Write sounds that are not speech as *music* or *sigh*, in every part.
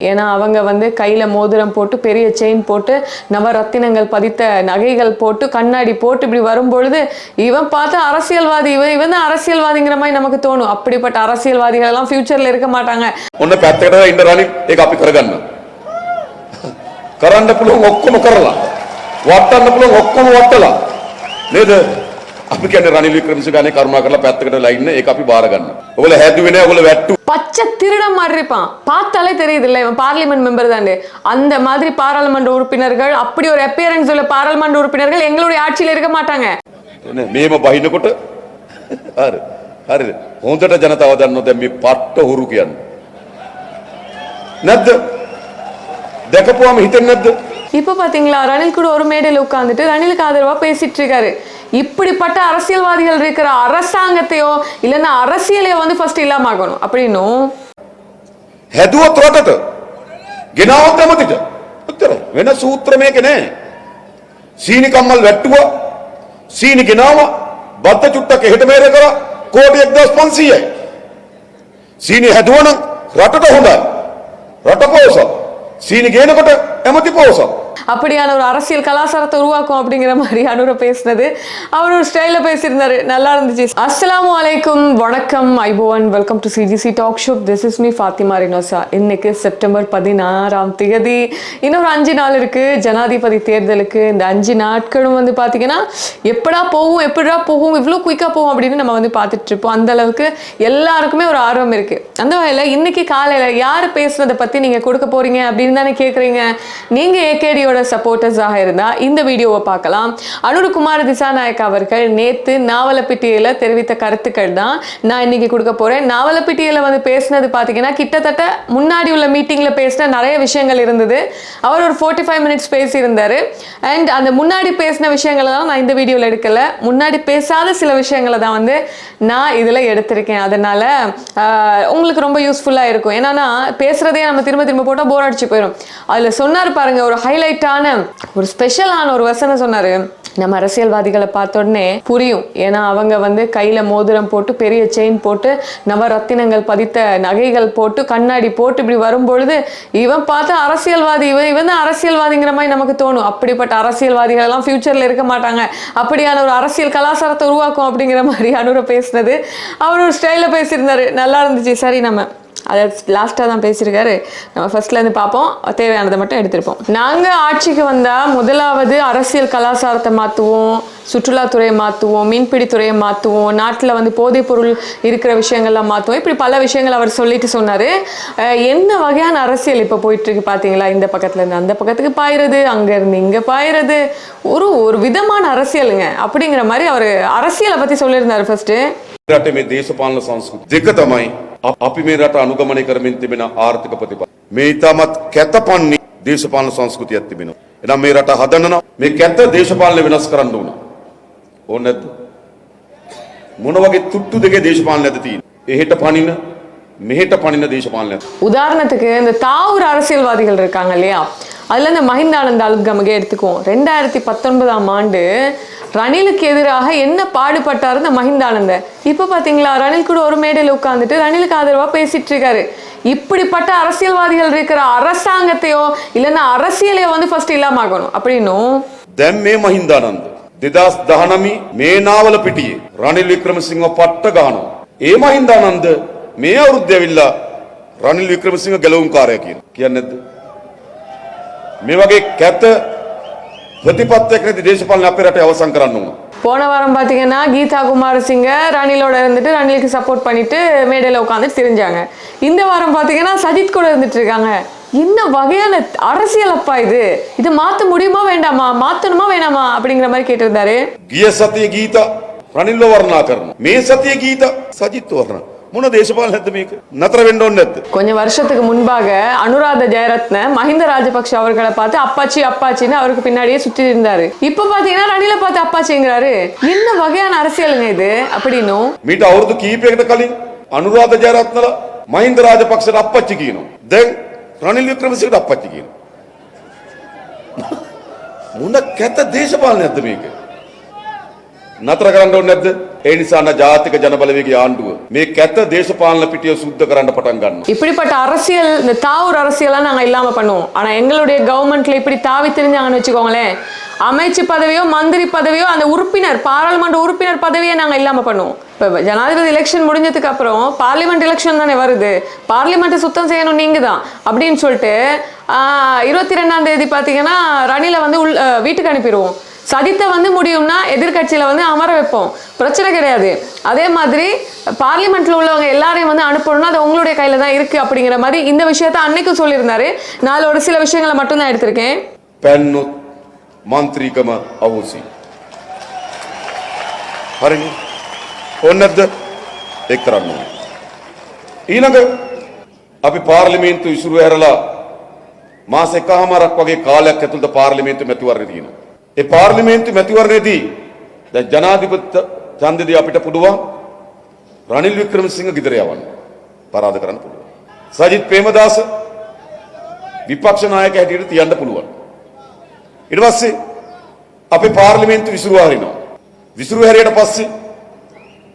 ஏன்னா அவங்க வந்து கையில் மோதிரம் போட்டு பெரிய செயின் போட்டு நவரத்தினங்கள் பதித்த நகைகள் போட்டு கண்ணாடி போட்டு இப்படி வரும்பொழுது இவன் பார்த்து அரசியல்வாதி இவன் இவன் தான் அரசியல்வாதிங்கிற மாதிரி நமக்கு தோணும். அப்படிப்பட்ட அரசியல்வாதிகள் எல்லாம் ஃபியூச்சர்ல இருக்க மாட்டாங்க. ఉన్న పెద్ద కూడా ఇండ రాని ఇక అప్పి కరగను కరన్నప్పుడు ఒక్కను కరలా వట్టన్నప్పుడు ఒక్కను వట్టలా లేదు නේද? අපි කියන්නේ රනිල් වික්‍රමසිංහ ගානේ කරුණා කරලා පැත්තකට වෙලා ඉන්න ඒක අපි බාර ගන්න. ඔයගොල්ලෝ හැදුවේ නෑ ඔයගොල්ලෝ වැට්ටු. பச்சை திருடன் மாதிரி இருப்பான் பார்த்தாலே தெரியுது இல்ல இவன் பார்லிமெண்ட் மெம்பர் தானே அந்த மாதிரி பாராளுமன்ற உறுப்பினர்கள் அப்படி ஒரு அப்பியரன்ஸ் உள்ள பாராளுமன்ற உறுப்பினர்கள் எங்களுடைய ஆட்சியில இருக்க மாட்டாங்க නේ මේම බහිනකොට හරි. හරිද? හොඳට ජනතාව දන්නවා දැන් මේ පට්ට හුරු කියන්නේ. නැද්ද? දැකපුවාම හිතෙන්නේ නැද්ද? இப்ப பாத்தீங்களா ரணில் கூட ஒரு மேடையில உட்கார்ந்துட்டு ரணிலுக்கு ஆதரவா பேசிட்டு இருக்காரு இப்படிப்பட்ட அரசியல்வாதிகள் இருக்கிற அரசாங்கத்தையோ இல்லைன்னா அரசியலையோ வந்து ஃபர்ஸ்ட் இல்லாம ஆகணும் அப்படின்னும் හැදුවත් රටට ගෙනාවත් ඇමතිට උත්තර වෙන සූත්‍ර මේක නෑ සීනි කම්මල් වැට්ටුවා සීනි ගෙනාව බත්ත චුට්ටක් එහෙට මේර කර කෝටි 1500යි සීනි හැදුවනම් රටට හොඳයි රට පෝසත් සීනි ගේනකොට ඇමති පෝසත් அப்படியான ஒரு அரசியல் கலாச்சாரத்தை உருவாக்கும் அப்படிங்கிற மாதிரி அனுர பேசினது. அவர் ஒரு ஸ்டைல பேசியிருந்தாரு. நல்லா இருந்துச்சு. அஸ்ஸலாமு அலைக்கும். வணக்கம் ஐபோவன். Welcome to CGC talk show this is me Fathima Rinosa இன்னைக்கு செப்டம்பர் பதினாறாம் தேதி. இன்னொரு அஞ்சு நாள் இருக்கு. ஜனாதிபதி தேர்தலுக்கு இந்த அஞ்சு நாட்களும் வந்து பாத்தீங்கன்னா எப்படா போகும் எப்படா போகும் இவ்வளோ குயிக்காக போகும் அப்படின்னு நம்ம வந்து பார்த்துட்டு இருப்போம். அந்த அளவுக்கு எல்லாருக்குமே ஒரு ஆர்வம் இருக்கு. அந்த வகையில் இன்னைக்கு காலையில யார் பேசுனதை பத்தி நீங்க கொடுக்க போறீங்க அப்படின்னு தானே கேட்குறீங்க நீங்க ஏகேடியோட சப்போர்ட்டர்ஸாக இருந்தால் இந்த வீடியோவை பார்க்கலாம். அனுருகுமார் திசாநாயக் அவர்கள் நேத்து நாவலப்பிட்டியில தெரிவித்த கருத்துக்கள் தான் நான் இன்னைக்கு கொடுக்க போறேன். நாவலப்பிட்டியில் வந்து பேசினது பார்த்தீங்கன்னா கிட்டத்தட்ட முன்னாடி உள்ள மீட்டிங்ல பேசின நிறைய விஷயங்கள் இருந்தது. அவர் ஒரு ஃபோர்ட்டி ஃபைவ் மினிட்ஸ் பேசியிருந்தார். அண்ட் அந்த முன்னாடி பேசின விஷயங்களை தான் நான் இந்த வீடியோவில் எடுக்கல. முன்னாடி பேசாத சில விஷயங்களை தான் வந்து நான் இதில் எடுத்திருக்கேன். அதனால உங்களுக்கு ரொம்ப யூஸ்ஃபுல்லாக இருக்கும். ஏன்னா பேசுறதே நம்ம திரும்ப திரும்ப போட்டால் போர் அடிச்சு போயிடும் அதில் சொன்னார் பாருங்க ஒரு ஹைலைட் ஹைலைட்டான ஒரு ஸ்பெஷலான ஒரு வசனம் சொன்னார். நம்ம அரசியல்வாதிகளை பார்த்த உடனே புரியும். ஏன்னா அவங்க வந்து கையில மோதிரம் போட்டு பெரிய செயின் போட்டு நவரத்தினங்கள் பதித்த நகைகள் போட்டு கண்ணாடி போட்டு இப்படி வரும்பொழுது இவன் பார்த்தா அரசியல்வாதி இவன் இவன் தான் அரசியல்வாதிங்கிற மாதிரி நமக்கு தோணும். அப்படிப்பட்ட அரசியல்வாதிகள் எல்லாம் ஃபியூச்சர்ல இருக்க மாட்டாங்க. அப்படியான ஒரு அரசியல் கலாச்சாரத்தை உருவாக்கும் அப்படிங்கிற மாதிரி அனுர பேசினது. அவர் ஒரு ஸ்டைல பேசியிருந்தாரு. நல்லா இருந்துச்சு. சரி நம்ம அதை லாஸ்ட்டாக தான் பேசியிருக்காரு. நம்ம ஃபஸ்ட்லேருந்து பார்ப்போம். தேவையானதை மட்டும் எடுத்திருப்போம். நாங்கள் ஆட்சிக்கு வந்தால் முதலாவது அரசியல் கலாச்சாரத்தை மாற்றுவோம் சுற்றுலாத்துறையை மாற்றுவோம் மீன்பிடித்துறையை மாற்றுவோம் நாட்டில் வந்து போதைப் பொருள் இருக்கிற விஷயங்கள்லாம் மாற்றுவோம் இப்படி பல விஷயங்கள் அவர் சொல்லிட்டு சொன்னார். என்ன வகையான அரசியல் இப்போ போயிட்டுருக்கு பார்த்தீங்களா இந்த பக்கத்துல இருந்து. அந்த பக்கத்துக்கு பாயிறது அங்கேருந்து இங்கே பாயிறது. ஒரு ஒரு விதமான அரசியலுங்க. அப்படிங்கிற மாதிரி அவர் அரசியலை பற்றி சொல்லியிருந்தார் ஃபர்ஸ்ட்டு රටේ මේ දේශපාලන සංස්කෘති දෙක තමයි අ- අපි මේ රට අනුගමනය කරමින් තිබෙන ආර්ථික ප්‍රතිපල. මේ ඉතාමත් කැතපන්නේ දේශපාලන සංස්කෘතියක් තිබෙනවා. එනම් මේ රට හදන්න නම් මේ කැත දේශපාලනය වෙනස් කරන්න ඕන. ඕන නැද්ද? මොන වගේ තුට්ටු දෙකේ දේශපාලනයද තියෙන්නේ? එහෙට පනින මෙහෙට පනින දේශපාලනයක්. உதாரணத்துக்கு இந்த தாவூர் அரசியல்வாதிகள் இருக்காங்க இல்லையா அதுல இந்த மஹிந்தானந்த அலுப்கமகே எடுத்துக்குவோம் ரெண்டாயிரத்தி பத்தொன்பதாம் ஆண்டு ரணிலுக்கு எதிராக என்ன பாடுபட்டாரு இந்த மஹிந்தானந்த இப்ப பாத்தீங்களா ரணில் கூட ஒரு மேடையில உட்கார்ந்துட்டு ரணிலுக்கு ஆதரவா பேசிட்டு இருக்காரு இப்படிப்பட்ட அரசியல்வாதிகள் இருக்கிற அரசாங்கத்தையோ இல்லைன்னா அரசியலையோ வந்து ஃபர்ஸ்ட் இல்லாம ஆகணும் அப்படின்னும் දැන් මේ මහින්දානන්ද දෙදස් දහනමි මේ නාවල පිටියේ රනිල් වික්‍රමසිංහ පට්ට ගහනවා. ඒ මහින්දානන්ද මේ අවුරුද්ද ඇවිල්ලා රනිල් වික්‍රමසිංහ ගැලවුම් කාරය කියන කියන්න නැද්ද? මේ වගේ කැත ප්‍රතිපත්තියක් නැති දේශපාලන අපේ රටේ අවසන් කරන්න ඕන. போன வாரம் பார்த்தீங்கன்னா கீதா குமாரசிங்க ரணிலோட இருந்துட்டு ரணிலுக்கு சப்போர்ட் பண்ணிட்டு மேடையில் உட்காந்துட்டு திரிஞ்சாங்க இந்த வாரம் பார்த்தீங்கன்னா சஜித் கூட இருந்துட்டு இருக்காங்க என்ன வகையான அரசியல் அப்பா இது இது மாற்ற முடியுமா வேண்டாமா மாற்றணுமா வேணாமா அப்படிங்கிற மாதிரி கேட்டிருந்தாரு ගිය සතිය ගීත රනිල්ව වර්ණනා කරන. මේ සතිය ගීත සජිත් වර්ණ. மூணு தேசபால் நெத்து மீக்கு. நத்திர வேண்டும் கொஞ்சம் வருஷத்துக்கு முன்பாக அனுராத ஜெயரத்ன மஹிந்த ராஜபக்ஷ அவர்களை பார்த்து அப்பாச்சி அப்பாச்சின்னு அவருக்கு பின்னாடியே சுற்றி இருந்தாரு. இப்ப பாத்தீங்கன்னா ரணில பார்த்து அப்பாச்சிங்கிறாரு. என்ன வகையான அரசியலுங்க இது அப்படின்னு மீட்டு அவரது கீப்பேங்கிற கலி. அனுராத ஜெயரத்னல மஹிந்த ராஜபக்ஷ அப்பாச்சிக்கணும் தென் ரணில் விக்ரமசிங்க அப்பாச்சி கீணும். முன்ன கெத்த தேசபால் நெத்து නතර කරන්න ඕනේ නැද්ද? ඒ නිසා අන්න ජාතික ජනබලවේගයේ ආණ්ඩුව මේ කැත දේශපාලන පිටිය සුද්ධ කරන්න පටන් ගන්නවා. இப்படிப்பட்ட அரசியல் இந்த தாவூர் அரசியலாம் நாங்க இல்லாம பண்ணுவோம் ஆனா எங்களுடைய கவர்மெண்ட்ல இப்படி தாவி தெரிஞ்சாங்கன்னு வச்சுக்கோங்களேன் அமைச்சு பதவியோ மந்திரி பதவியோ அந்த உறுப்பினர் பாராளுமன்ற உறுப்பினர் பதவியை நாங்க இல்லாம பண்ணுவோம் இப்போ ஜனாதிபதி எலெக்ஷன் முடிஞ்சதுக்கு அப்புறம் பார்லிமெண்ட் எலெக்ஷன் தானே வருது பார்லிமெண்ட்டை சுத்தம் செய்யணும் நீங்க தான் அப்படின்னு சொல்லிட்டு இருபத்தி ரெண்டாம் தேதி பார்த்தீங்கன்னா ரணில வந்து உள் ஆஹ் வீட்டுக்கு அனுப்பிடுவோம் சதித்த வந்து முடியும்னா எதிர்க்கட்சியில வந்து அமர வைப்போம் பிரச்சனை கிடையாது அதே மாதிரி பார்லிமெண்ட்ல உள்ளவங்க எல்லாரையும் வந்து அனுப்பணும்னா அது உங்களுடைய கையில தான் இருக்கு அப்படிங்கிற மாதிரி இந்த விஷயத்த அன்னைக்கும் சொல்லியிருந்தாரு நான் ஒரு சில விஷயங்களை மட்டும் தான் எடுத்திருக்கேன் පැන්නොත් මන්ත්‍රීකම අහෝසි. හරිනේ. ඕනේ නැද්ද? ඒක කරන්න ඕනේ. ඊළඟ අපි පාර්ලිමේන්තු ඉසුරු ඇරලා මාස එකහමාරක් වගේ කාලයක් ඇතුළත පාර්ලිමේන්තු මැතිවරණය තියෙනවා. ඒ පාර්ලිමේන්තු මැතිවරණයේදී දැන් ජනාධිපති ඡන්දෙදී අපිට පුළුවන් රනිල් වික්‍රමසිංහ ගෙදර යවන්න. පරාද කරන්න පුළුවන්. සජිත් ප්‍රේමදාස විපක්ෂ නායක හැටියට තියන්න පුළුවන්. ඊට පස්සේ අපි පාර්ලිමේන්තු විසිරුවා හරිනවා. විසිරුව හැරියට පස්සේ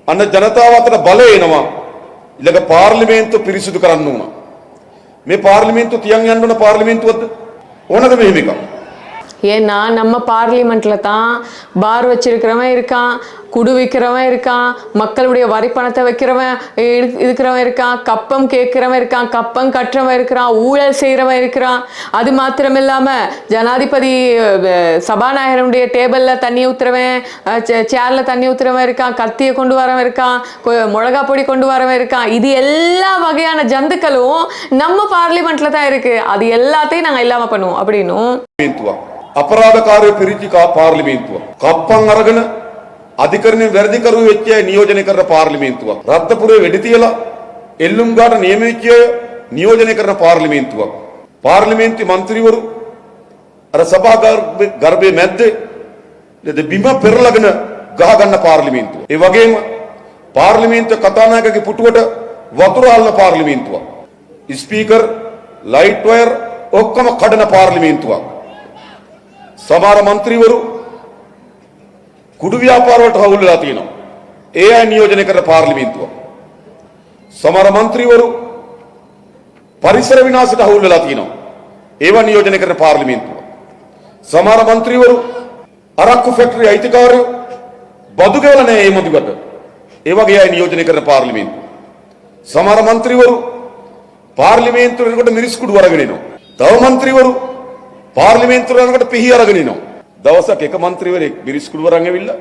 අන්න ජනතාව අතර බලය එනවා. ඊළඟ පාර්ලිමේන්තුව පිරිසිදු කරන්න ඕන. මේ පාර්ලිමේන්තුව තියන් යන්න ඕන පාර්ලිමේන්තුවක්ද? ඕනද මෙහෙම එකක්? ஏன்னா நம்ம பார்லிமெண்ட்டில் தான் பார் வச்சிருக்கிறவன் இருக்கான் குடு விற்கிறவன் இருக்கான் மக்களுடைய வரி பணத்தை வைக்கிறவன் இருக்கிறவன் இருக்கான் கப்பம் கேட்குறவன் இருக்கான் கப்பம் கட்டுறவன் இருக்கிறான் ஊழல் செய்கிறவன் இருக்கிறான். அது மாத்திரம் இல்லாமல் ஜனாதிபதி சபாநாயகருடைய டேபிளில் தண்ணி ஊற்றுறவன் சேரில் தண்ணி ஊற்றுறவன் இருக்கான் கத்தியை கொண்டு வரவன் இருக்கான் மிளகா பொடி கொண்டு வரவன் இருக்கான். இது எல்லா வகையான ஜந்துக்களும் நம்ம பார்லிமெண்ட்டில் தான் இருக்குது அது எல்லாத்தையும் நாங்கள் இல்லாமல் பண்ணுவோம். அப்படின்னும். අපරාධකාරය පිරිච්ච කා පාර්ලිමේන්තුවක්. කප්පන් අරගෙන අධිකරණය වැරදිකරු වෙච්ච අය නියෝජනය කරන පාර්ලිමේන්තුවක්. රත්නපුරේ වෙඩි තියලා එල්ලුම් ගාට නියම වෙච්ච අය නියෝජනය කරන පාර්ලිමේන්තුවක්. පාර්ලිමේන්තු මන්ත්‍රීවරු අර සභා ගර්භ- ගර්භයේ මැද්දේ නේද බිම පෙරලගෙන ගහගන්න පාර්ලිමේන්තුව. ඒ වගේම පාර්ලිමේන්තුව කතානායකගේ පුටුවට වතුර අල්ලන පාර්ලිමේන්තුවක්. ස්පීකර් ලයිට් වයර් ඔක්කොම කඩන පාර්ලිමේන්තුවක්. සමහර മന്ത്രിවරු කුඩු ව්‍යාපාර වලට හවුල් වෙලා තියෙනවා. ඒ අය නියෝජනය කරන පාර්ලිමේන්තුව. සමහර മന്ത്രിවරු පරිසර විනාශයට හවුල් වෙලා තියෙනවා. ඒවා නියෝජනය කරන පාර්ලිමේන්තුව. සමහර മന്ത്രിවරු අරක්කු ෆැක්ටරි අයිතිකාරයෝ බදු ගෙවලා නැහැ මේ මුදිබට. ඒ වගේ අය නියෝජනය කරන පාර්ලිමේන්තුව. සමහර മന്ത്രിවරු පාර්ලිමේන්තුවට මිරිස් කුඩු වරගෙන එනවා. තව മന്ത്രിවරු පාර්ලිමේන්තුවරයකට පිහි අරගෙන එනවා. දවසක් එක മന്ത്രിවරයෙක් බිරිස්කුඩුවරන් ඇවිල්ලා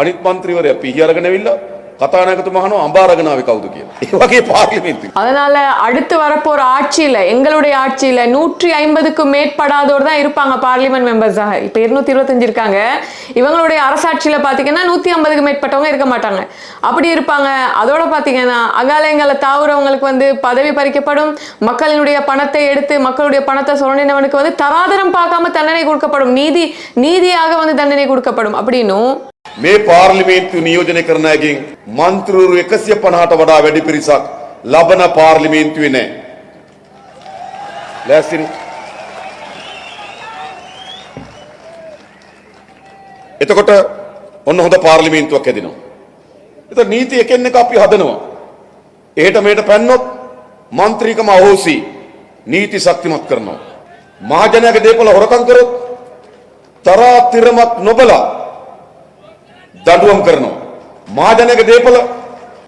අනිත් മന്ത്രിවරයා පිහි අරගෙන ඇවිල්ලා கதாநாயகத்து மகனும் கவுது இது பார்லிமெண்ட் அதனால அடுத்து வரப்போற ஆட்சியில எங்களுடைய ஆட்சியில நூற்றி ஐம்பதுக்கும் மேற்படாதோர் தான் இருப்பாங்க பார்லிமெண்ட் மெம்பர்ஸாக இப்ப இருநூத்தி இருபத்தஞ்சு இருக்காங்க. இவங்களுடைய அரசாட்சியில பாத்தீங்கன்னா நூத்தி ஐம்பதுக்கு மேற்பட்டவங்க இருக்க மாட்டாங்க. அப்படி இருப்பாங்க. அதோட பாத்தீங்கன்னா அகாலயங்களை தாவுறவங்களுக்கு வந்து பதவி பறிக்கப்படும். மக்களினுடைய பணத்தை எடுத்து மக்களுடைய பணத்தை சுரண்டினவனுக்கு வந்து தராதரம் பார்க்காம தண்டனை கொடுக்கப்படும். நீதி நீதியாக வந்து தண்டனை கொடுக்கப்படும். அப்படின்னும் මේ පාර්ලිමේන්තු නියෝජනය කරන අයගෙන් මන්ත්‍රවරු 150ට වඩා වැඩි පිරිසක් ලබන පාර්ලිමේන්තුවේ නැහැ. ලෑස්තිනේ? එතකොට ඔන්න හොඳ පාර්ලිමේන්තුවක් හැදෙනවා. එතකොට නීති එකින් එක අපි හදනවා. එහෙට මෙහෙට පැන්නොත් මන්ත්‍රීකම අහෝසි නීති ශක්තිමත් කරනවා. මහජනයාගේ දේපල හොරකම් කරොත් තරා තිරමත් නොබලා දඩුවම් කරනවා. මහජනයාගේ දේපල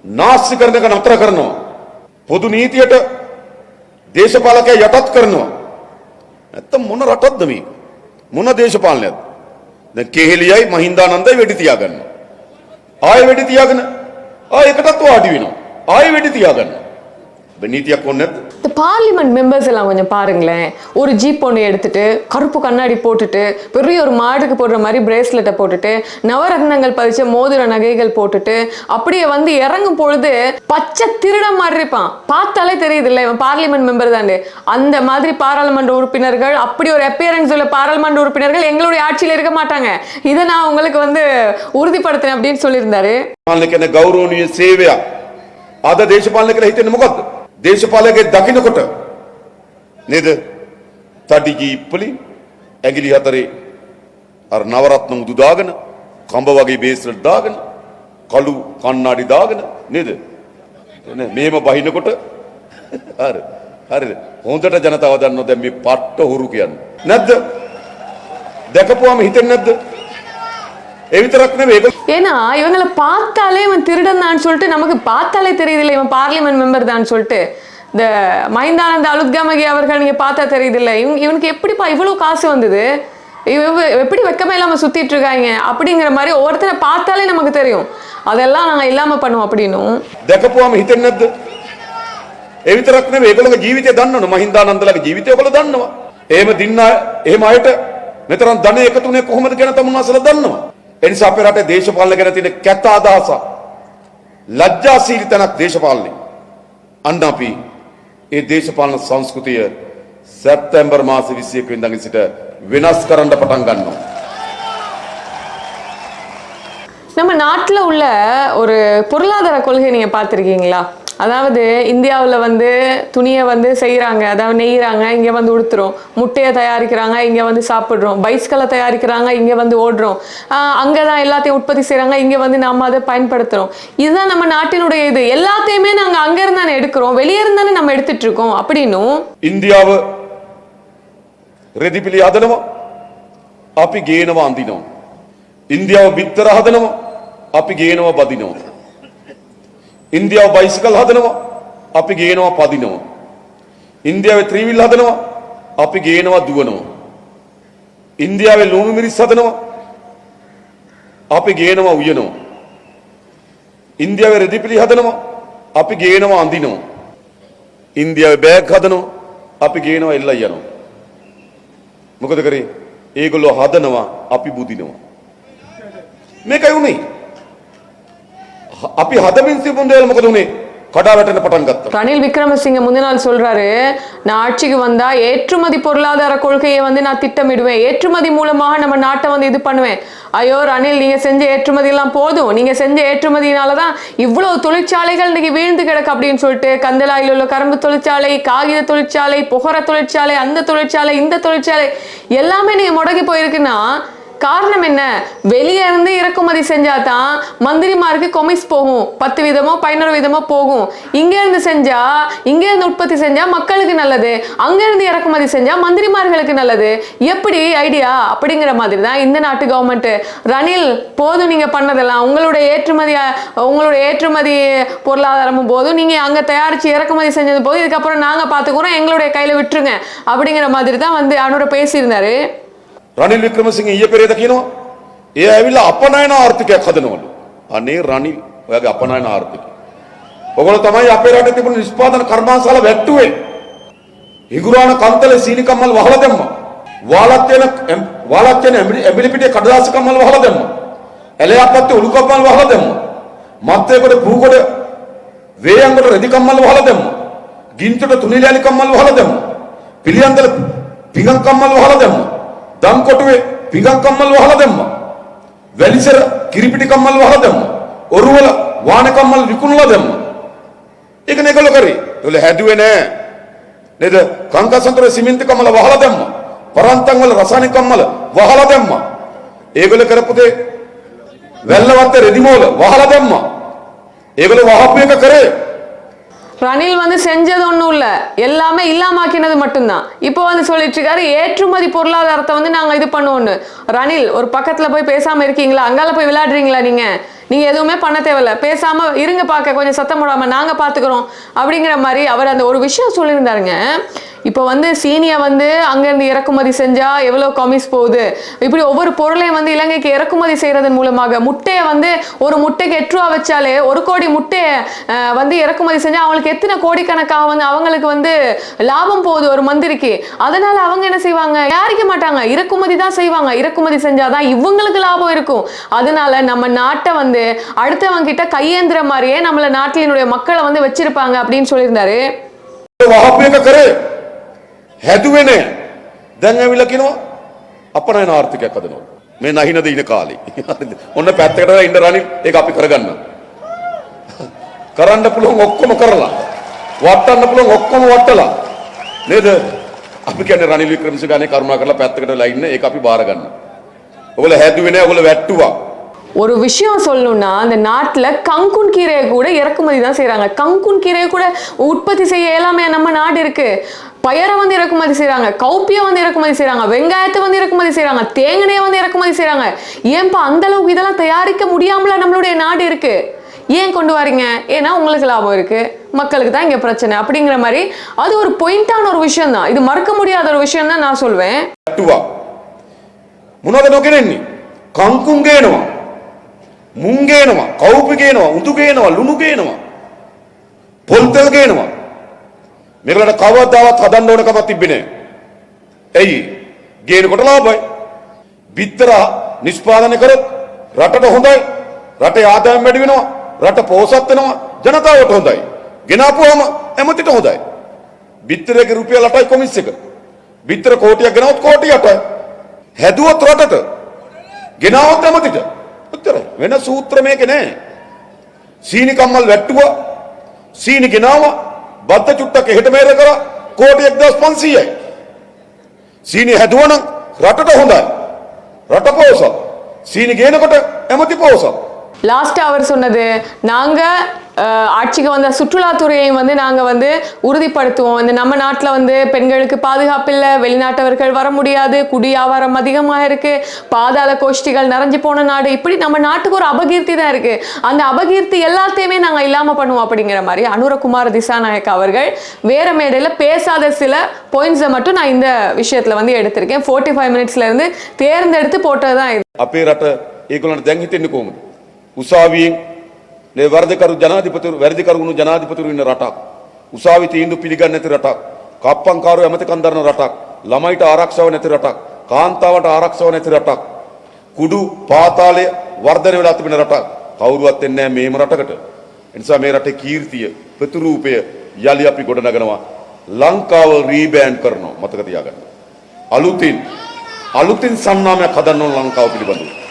නාස්ති කරන එක නතර කරනවා. පොදු නීතියට දේශපාලකයා යටත් කරනවා. නැත්තම් මොන රටක්ද මේ? මොන දේශපාලනයක්ද? දැන් කෙහෙලියයි මහින්දානන්දයි වෙඩි තියාගන්නවා. ආයෙ වෙඩි තියාගෙන ආයෙ එකටත් වාඩි වෙනවා. ආයෙ වෙඩි තියාගන්නවා. நீத்தியா கொன்னர் இந்த பார்லிமெண்ட் மெம்பர்ஸ் எல்லாம் கொஞ்சம் பாருங்களேன். ஒரு ஜீப் ஒன்று எடுத்துட்டு கருப்பு கண்ணாடி போட்டுட்டு பெரிய ஒரு மாடுக்கு போடுற மாதிரி பிரேஸ்லெட்டை போட்டுட்டு நவரத்னங்கள் பதிச்ச மோதிர நகைகள் போட்டுட்டு அப்படியே வந்து இறங்கும் பொழுது பச்சை திருட மாதிரி இருப்பான். பார்த்தாலே தெரியுது இல்லை இவன் பார்லிமெண்ட் மெம்பர் தானே அந்த மாதிரி பாராளுமன்ற உறுப்பினர்கள் அப்படி ஒரு அப்பியரன்ஸ் உள்ள பாராளுமன்ற உறுப்பினர்கள் எங்களுடைய ஆட்சியில் இருக்க மாட்டாங்க. இதை நான் உங்களுக்கு வந்து உறுதிப்படுத்தினேன் அப்படின்னு சொல்லியிருந்தாரு. கௌரவனிய சேவையா? அத தேசபாலனுக்கு ரஹித்தன் முகத்து දේශපාලකගේ දකින්නකොට නේද? තඩි ජීප්පලි ඇඟිලි හතරේ අර නවරත්න මුදු දාගෙන කඹ වගේ බේස්ලට දාගෙන කළු කන්නාඩි දාගෙන නේද? නේ, මේම බහිනකොට *laughs* හරි හරිද? හොඳට ජනතාව දන්නවා දැන් මේ පට්ට හුරු කියන්නේ. නැද්ද? දැකපුවාම හිතෙන්නේ නැද්ද? ஏன்னா இவங்களை பார்த்தாலே இவன் திருடன் தான் சொல்லிட்டு நமக்கு பார்த்தாலே தெரியுதில்ல இவன் பார்லிமெண்ட் மெம்பர் தான் சொல்லிட்டு இந்த மைந்தானந்த அலுத்கமகி அவர்கள் நீங்க பார்த்தா தெரியுதில்ல இவன் இவனுக்கு எப்படிப்பா இவ்வளவு காசு வந்தது இவ- இவ எப்படி வெக்கமே இல்லாம சுத்திட்டு இருக்காங்க அப்படிங்கிற மாதிரி ஒவ்வொருத்தரை பார்த்தாலே நமக்கு தெரியும் அதெல்லாம் நாங்க இல்லாம பண்ணுவோம் அப்படின்னும் දැකපුවාම හිතෙන්නේ නැද්ද ඒ විතරක් නෙවෙයි ඒගොල්ලෝගේ ජීවිතය දන්නවනේ මහින්දානන්දලගේ ජීවිතය ඔයගොල්ලෝ දන්නවා එහෙම දින්න එහෙම අයට මෙතරම් ධනෙ එකතුනේ කොහොමද කියන තමුන්වසලා දන්නවා ඒ නිසා අපේ රටේ දේශපාලන ගැන තියෙන කැත අදහසක් ලැජ්ජාශීලී තැනක් දේශපාලනේ අන්න අපි ඒ දේශපාලන සංස්කෘතිය සැප්තැම්බර් මාස 21 වෙනිදාගෙන් සිට වෙනස් කරන්න පටන් ගන්නවා நம்ம நாட்டில் உள்ள ஒரு பொருளாதார கொள்கை நீங்கள் பார்த்துருக்கீங்களா அதாவது இந்தியாவில் வந்து துணியை வந்து செய்கிறாங்க அதாவது நெய்கிறாங்க இங்கே வந்து உடுத்துறோம் முட்டையை தயாரிக்கிறாங்க இங்கே வந்து சாப்பிட்றோம் பைஸ்களை தயாரிக்கிறாங்க இங்கே வந்து ஓடுறோம் அங்கே தான் எல்லாத்தையும் உற்பத்தி செய்கிறாங்க இங்கே வந்து நம்ம அதை பயன்படுத்துகிறோம் இதுதான் நம்ம நாட்டினுடைய இது எல்லாத்தையுமே நாங்கள் அங்கேருந்து தானே எடுக்கிறோம் வெளியே இருந்து தானே நம்ம எடுத்துட்டு இருக்கோம் அப்படின்னும் ඉන්දියාව රෙදිපිලි හදනවා අපි ගේනවා අඳිනවා. ඉන්දියාව බිත්තර හදනවා අපි ගේනවා බදිනවා. ඉන්දියාව බයිසිකල් හදනවා අපි ගේනවා පදිනවා. ඉන්දියාවේ ත්‍රීවිල් හදනවා අපි ගේනවා දුවනවා. ඉන්දියාවේ ලුණු මිරිස් හදනවා අපි ගේනවා උයනවා. ඉන්දියාවේ රෙදිපිලි හදනවා අපි ගේනවා අඳිනවා. ඉන්දියාවේ බෑග් හදනවා අපි ගේනවා එල්ල යනවා. මොකද කරේ? ඒගොල්ලෝ හදනවා අපි බුදිනවා. මේකයි උනේ. හ- අපි හදමින් තිබුණ දේවල් මොකද උනේ? කඩා වැටෙන්න පටන් ගත්තා. ரணில் விக்ரமசிங்க முந்தின நாள் சொல்றாரு நான் ஆட்சிக்கு வந்தா ஏற்றுமதி பொருளாதார கொள்கையை வந்து நான் திட்டமிடுவேன் ஏற்றுமதி மூலமாக நம்ம நாட்டை வந்து இது பண்ணுவேன் ஐயோ ரணில் நீங்க செஞ்ச ஏற்றுமதி எல்லாம் போதும் நீங்க செஞ்ச ஏற்றுமதியினால தான் இவ்வளவு தொழிற்சாலைகள் இன்னைக்கு வீழ்ந்து கிடக்கு அப்படின்னு சொல்லிட்டு கந்தலாயில் உள்ள கரும்பு தொழிற்சாலை காகித தொழிற்சாலை புகர தொழிற்சாலை அந்த தொழிற்சாலை இந்த தொழிற்சாலை எல்லாமே நீங்க முடங்கி போயிருக்குன்னா காரணம் என்ன? வெளியே இருந்து இறக்குமதி செஞ்சா தான் மந்திரிமாருக்கு கொமிஸ் போகும். பத்து விதமோ பதினோரு விதமோ போகும். இங்கேருந்து செஞ்சா இங்க இருந்து உற்பத்தி செஞ்சா மக்களுக்கு நல்லது. அங்கேருந்து இறக்குமதி செஞ்சா மந்திரிமார்களுக்கு நல்லது. எப்படி? ஐடியா? அப்படிங்கிற மாதிரி தான் இந்த நாட்டு கவர்மெண்ட் ரணில் போதும் நீங்க பண்ணதெல்லாம். உங்களுடைய ஏற்றுமதி உங்களுடைய ஏற்றுமதி பொருளாதாரமும் போதும். நீங்க அங்க தயாரிச்சு இறக்குமதி செஞ்சது போதும். இதுக்கப்புறம் நாங்க பாத்துக்கிறோம் எங்களுடைய கையில விட்டுருங்க. அப்படிங்கிற மாதிரி தான் வந்து அவனோட பேசியிருந்தாரு. රනිල් වික්‍රමසිංහ ඊයේ පෙරේද කියනවා ඒ ඇවිල්ලා අපනයන ආර්ථිකයක් හදනවලු. අනේ රනිල් ඔයාගේ අපනයන ආර්ථිකය. ඔගොල්ලෝ තමයි අපේ රටේ තිබුණු නිෂ්පාදන කර්මාන්තශාලා වැට්ටුවේ. හිඟුරාණ කන්තලේ සීනි කම්මල් වහලා දැම්මා. වාලත් වෙන එම්- වාලත් වෙන ඇඹිලි ඇඹිලි පිටේ කඩදාසි කම්මල් වහලා දැම්මා. ඇලයාපත්තේ උළු කම්මල් වහලා දැම්මා. මත්තේකොට පූකොට වේයන්කොට රෙදි කම්මල් වහලා දැම්මා. ගින්තට තුනිලෑලි කම්මල් වහලා දැම්මා. පිළියන්දල පිඟන් කම්මල් වහලා දැම්මා. දම්කොටුවේ පිඟන් කම්මල් වහලා දැම්මා. වැලිසර කිරිපිටි කම්මල් වහලා දැම්මා. ඔරුවල වාන කම්මල් විකුණලා දැම්මා. ඒක නේ ඒගොල්ලෝ කරේ. ඒගොල්ලෝ හැදුවේ නෑ. නේද? කංකසන්තරේ සිමෙන්ති කම්මල වහලා දැම්මා. පරන්තන් වල රසායනික කම්මල වහලා දැම්මා. ඒගොල්ලෝ කරපු දේ වැල්ලවත්ත රෙදිමෝල වහලා දැම්මා. ඒගොල්ලෝ වහපු එක කරේ. ரணில் வந்து செஞ்சது ஒன்றும் இல்லை. எல்லாமே இல்லாமாக்கினது மட்டும்தான். இப்போ வந்து சொல்லிட்டு இருக்காரு ஏற்றுமதி பொருளாதாரத்தை வந்து நாங்கள் இது பண்ணுவோன்னு ரணில் ஒரு பக்கத்தில் போய் பேசாமல் இருக்கீங்களா? அங்கால போய் விளையாடுறீங்களா நீங்கள் நீங்கள் எதுவுமே பண்ண தேவையில்ல. பேசாமல் இருங்க பார்க்க கொஞ்சம் சத்தம் போடாமல் நாங்கள் பார்த்துக்குறோம் அப்படிங்கிற மாதிரி அவர் அந்த ஒரு விஷயம் சொல்லியிருந்தாருங்க. இப்போ வந்து சீனியை வந்து அங்கேருந்து இறக்குமதி செஞ்சா எவ்வளோ கமிஸ் போகுது? இப்படி ஒவ்வொரு பொருளையும் வந்து இலங்கைக்கு இறக்குமதி செய்கிறதன் மூலமாக முட்டையை வந்து ஒரு முட்டைக்கு எட்டு ரூபா வச்சாலே ஒரு கோடி முட்டையை வந்து இறக்குமதி செஞ்சால் அவங்களுக்கு எத்தனை கோடிக்கணக்காக வந்து அவங்களுக்கு வந்து லாபம் போகுது ஒரு மந்திரிக்கு? அதனால அவங்க என்ன செய்வாங்க? யாரிக்க மாட்டாங்க. இறக்குமதி தான் செய்வாங்க. இறக்குமதி செஞ்சால் தான் இவங்களுக்கு லாபம் இருக்கும். அதனால நம்ம நாட்டை வந்து அடுத்தவங்க கிட்ட கையேந்திர மாதிரியே நம்மள நாட்டினுடைய மக்களை வந்து வச்சிருப்பாங்க அப்படின்னு சொல்லியிருந்தாரு. හැදුවේ නෑ. දැන් ඇවිල්ලා කියනවා අපනයන ආර්ථිකයක් හදනවා. මේ නහින දින කාලේ. හරිද? ඔන්න පැත්තකට ඉන්න රනිල් ඒක අපි කරගන්න. කරන්න පුළුවන් ඔක්කොම කරලා. වටන්න පුළුවන් ඔක්කොම වටලා. නේද? අපි කියන්නේ රනිල් වික්‍රමසිංහ ගානේ කරුණා කරලා පැත්තකට වෙලා ඉන්න ඒක අපි බාර ගන්න. ඔයගොල්ලෝ හැදුවේ නෑ ඔයගොල්ලෝ වැට්ටුවා. ஒரு விஷயம் சொல்லணும்னா அந்த நாட்டில் கங்குன் கீரையை கூட இறக்குமதி தான் செய்கிறாங்க கங்குன் கீரையை கூட உற்பத்தி செய்ய எல்லாமே நம்ம நாடு இருக்கு பயரை வந்து இறக்குமதி செய்கிறாங்க கௌப்பியை வந்து இறக்குமதி செய்கிறாங்க வெங்காயத்தை வந்து இறக்குமதி செய்கிறாங்க தேங்கனையை வந்து இறக்குமதி செய்கிறாங்க ஏன்பா அந்த அளவுக்கு இதெல்லாம் தயாரிக்க முடியாமல நம்மளுடைய நாடு இருக்கு ஏன் கொண்டு வரீங்க ஏன்னா உங்களுக்கு லாபம் இருக்கு மக்களுக்கு தான் இங்க பிரச்சனை அப்படிங்கிற மாதிரி அது ஒரு பொயிண்டான ஒரு விஷயம் தான் இது மறக்க முடியாத ஒரு விஷயம் தான் நான் சொல்வேன் වැට්ටුවා. මොනවද නොකෙරෙන්නේ? කංකුම් ගේනවා. මුං ගේනවා, කවුපි ගේනවා, උඳු ගේනවා, ලුණු ගේනවා. පොල් තෙල් ගේනවා. මේකට කවදාවත් හදන්න ඕන කමක් තිබ්බේ නැහැ. ඇයි? ගේනකොට ලාභයි. බිත්තර නිෂ්පාදනය කරොත් රටට හොඳයි. රටේ ආදායම් වැඩි වෙනවා. රට පෝසත් වෙනවා. ජනතාවට හොඳයි. ගෙනාපුවාම ඇමතිට හොඳයි. බිත්තරයක රුපියල් 8යි කොමිස් එක. බිත්තර කෝටියක් ගෙනවොත් කෝටි 8යි. හැදුවොත් රටට ගෙනාවොත් ඇමතිට. ඔච්චරයි. වෙන සූත්‍ර මේකේ නෑ. සීනි කම්මල් වැට්ටුවා. සීනි ගෙනාවා. බද්ද චුට්ටක් එහෙට මෙහෙර කරා කෝටි 1500යි. සීනි හැදුවනම් රටට හොඳයි. රට පෝසත්. සීනි ගේනකොට ඇමති පෝසත්. லாஸ்ட் அவர் சொன்னது நாங்க ஆட்சிக்கு வந்த சுற்றுலாத்துறையையும் வந்து நாங்கள் வந்து உறுதிப்படுத்துவோம். இந்த நம்ம நாட்டில் வந்து பெண்களுக்கு பாதுகாப்பு இல்லை வெளிநாட்டவர்கள் வர முடியாது குடி ஆவாரம் அதிகமாக இருக்கு பாதாள கோஷ்டிகள் நிறைஞ்சு போன நாடு. இப்படி நம்ம நாட்டுக்கு ஒரு அபகீர்த்தி தான் இருக்கு. அந்த அபகீர்த்தி எல்லாத்தையுமே நாங்கள் இல்லாம பண்ணுவோம் அப்படிங்கிற மாதிரி அனுரகுமார் திசாநாயக் அவர்கள் வேற மேடையில் பேசாத சில பாயிண்ட்ஸை மட்டும் நான் இந்த விஷயத்துல வந்து எடுத்திருக்கேன். ஃபோர்ட்டி ஃபைவ் மினிட்ஸ்ல இருந்து தேர்ந்தெடுத்து போட்டதுதான் இது. උසාවියෙන් මේ වර්ධකරු ජනාධිපතිවරු වැඩිකරුණු ජනාධිපතිවරු ඉන්න රටක්. උසාවි තීන්දුව පිළිගන්නේ නැති රටක්. කප්පංකාරෝ ඇමතිකම් දරන රටක්. ළමයිට ආරක්ෂාව නැති රටක්. කාන්තාවට ආරක්ෂාව නැති රටක්. කුඩු පාතාලය වර්ධනය වෙලා තිබෙන රටක්. කවුරුවත් එන්නේ නැහැ මේම රටකට. ඒ නිසා මේ රටේ කීර්තිය ප්‍රතිරූපය යලි අපි ගොඩනගනවා. ලංකාව රීබෑන්ඩ් කරනවා මතක තියාගන්න. අලුතින් අලුතින් සම්නාමයක් හදන්න ඕන ලංකාව පිළිබඳව.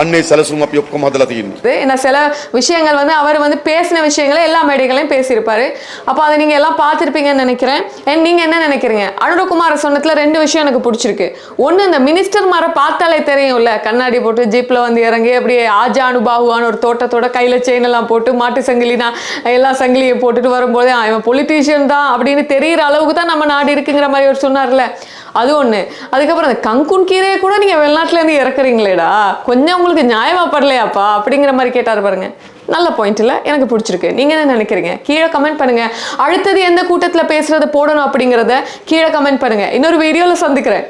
அன்னை சலசுமா பியப்கும் அதலதீன் ஏன்னா சில விஷயங்கள் வந்து அவர் வந்து பேசின விஷயங்களை எல்லா மேடைகளையும் பேசியிருப்பாரு. அப்போ அதை நீங்கள் எல்லாம் பார்த்துருப்பீங்கன்னு நினைக்கிறேன். நீங்கள் என்ன நினைக்கிறீங்க? அனுரகுமார சொன்னத்தில் ரெண்டு விஷயம் எனக்கு பிடிச்சிருக்கு. ஒன்று இந்த மினிஸ்டர் மாரை பார்த்தாலே தெரியும்ல கண்ணாடி போட்டு ஜீப்பில் வந்து இறங்கி அப்படியே ஆஜானு அனுபாகுவான ஒரு தோட்டத்தோட கையில் செயின் எல்லாம் போட்டு மாட்டு சங்கிலினா எல்லா சங்கிலியும் போட்டுட்டு வரும்போது அவன் பொலிட்டீஷியன் தான் அப்படின்னு தெரிகிற அளவுக்கு தான் நம்ம நாடு இருக்குங்கிற மாதிரி அவர் சொன்னார்ல. அது ஒன்று அதுக்கப்புறம் அந்த கங்குன் கீரையை கூட நீங்கள் வெளிநாட்டிலேருந்து இறக்குறீங்களேடா. கொஞ்சம் உங்களுக்கு நியாயமா படலையாப்பா? அப்படிங்கிற மாதிரி கேட்டாரு பாருங்க. நல்ல பாயிண்ட் இல்ல. எனக்கு பிடிச்சிருக்கு. நீங்க என்ன நினைக்கிறீங்க? கீழே கமெண்ட் பண்ணுங்க. அடுத்தது எந்த கூட்டத்துல பேசுறது போடணும் அப்படிங்கிறத கீழே கமெண்ட் பண்ணுங்க. இன்னொரு வீடியோவில் சந்திக்கிறேன்.